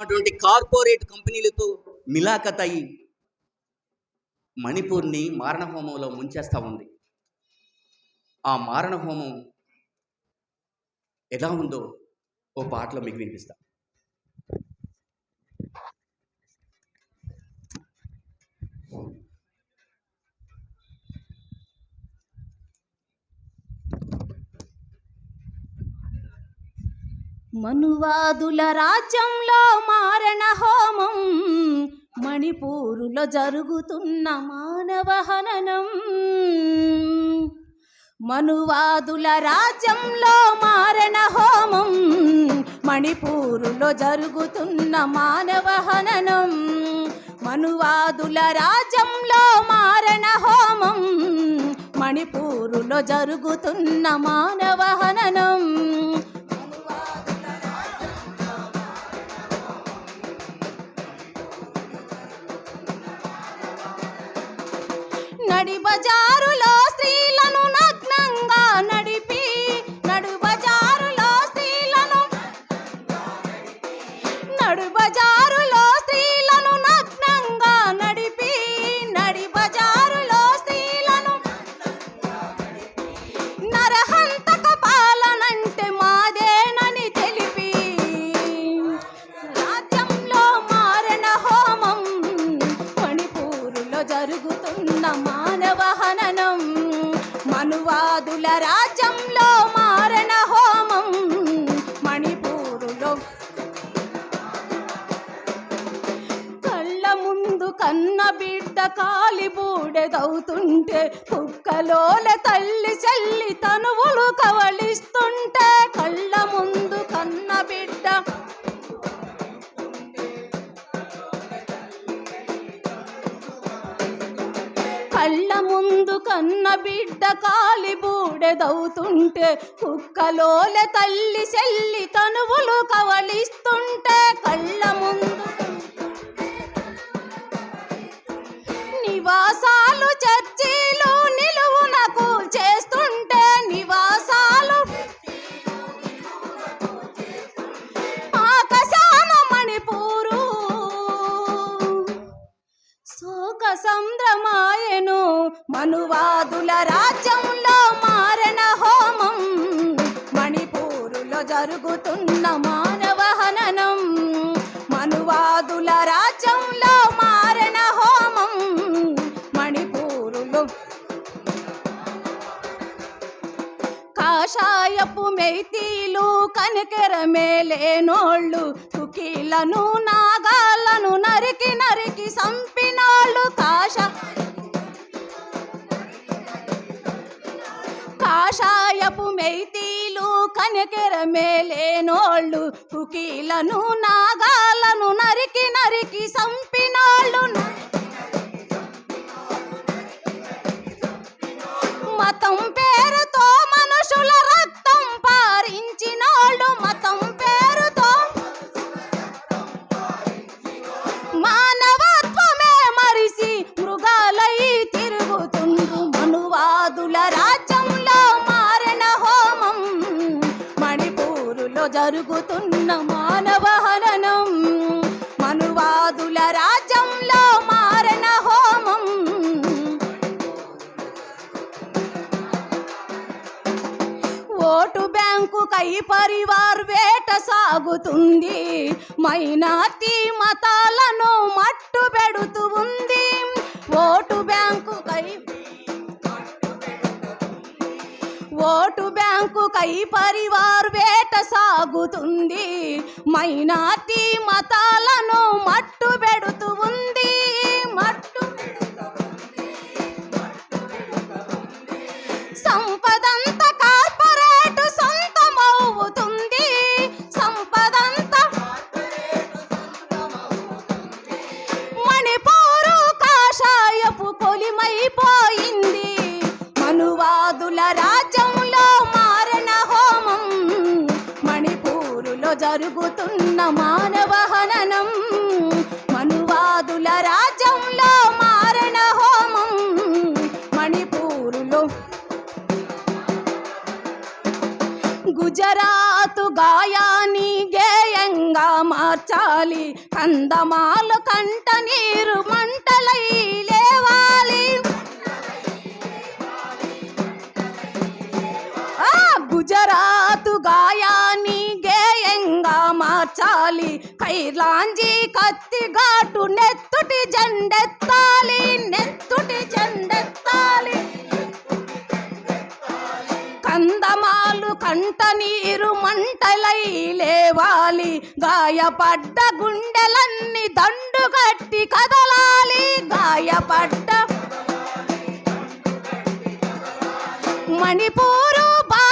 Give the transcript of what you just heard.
అటువంటి కార్పొరేట్ కంపెనీలతో మిలాఖత్ అయి మణిపూర్ని మారణ హోమంలో ముంచేస్తూ ఉంది. ఆ మారణ హోమం ఎలా ఉందో ఓ పాటలో మీకు వినిపిస్తాను మనువాదుల రాజ్యంలో మారణ హోమం మణిపూరులో జరుగుతున్న మానవ హననం. మనువాదుల రాజ్యంలో మారణ హోమం మణిపూరులో జరుగుతున్న మానవ హననం. మనువాదుల రాజ్యంలో మారణ హోమం మణిపూరులో జరుగుతున్న మానవ హననం. నడి బజారులో స్త్రీలను జరుగుతున్న మానవ హననం మనువాదుల రాజ్యంలో మారణ హోమం మణిపూరులో కళ్ళ ముందు కన్న బిడ్డ కాలిబూడెదవుతుంటే కుక్కలోల తల్లి చెల్లి తనువులు కవళిస్తుంటే కళ్ళ ముందు కన్న బిడ్డ కాలి బూడెదవుతుంటే కుక్కలోల తల్లి చెల్లి తనువులు కవలిస్తుంటే కళ్ళ ముందు నివాసాలు చర్చీలు నిలువునకు చేస్తుంటే నివాసాలు ఆకశాన మణిపూరు శోక సంద్రమా మనువాదుల రాజ్యంలో మారణ హోమం. మణిపూరులో జరుగుతున్న మానవ హననం. మనువాదుల రాజ్యంలో మారణ హోమం. మణిపూరులో కాషాయపు మెయితీలు కనకెర మేలేనోళ్ళు కుకీలను నాగాలను నరికి నరికి సంపినాళ్ళు కాష కాషాయపు మెయితీలు కనకెర మేలేనోళ్ళు కుకీలను నాగాలను నరికి నరికి సంపినాళ్ళు. జరుగుతున్న మానవ హననం మనువాదుల రాజ్యంలో మారణ హోమం. ఓటు బ్యాంకు కై పరివార్ వేట సాగుతుంది మైనార్టీ మతాలను మట్టు పెడుతూ ఉంది. ఓటు బ్యాంకు కై ఓటు బ్యాంకు కై పరివార్ వేట సాగుతుంది. మైనార్టీ మతాలను మట్టు పెడుతుంది మణిపూరులో జరుగుతున్న మానవ హననం. మనువాదుల రాజ్యంలో మారణ హోమం. మణిపూరులో గుజరాతు గాయాని గేయంగా మార్చాలి. కందమాలు కంట నీరు మంటలై లేవా? మార్చాలి కైలాంజీ కత్తి ఘాటు నెత్తుటి జెండెత్తాలి నెత్తుటి జెండెత్తాలి. కందమాలు కంట నీరు మంటలై లేవాలి గాయపడ్డ గుండెలన్నీ దండు కట్టి కదలాలి గాయపడ్డ. మణిపూరు బా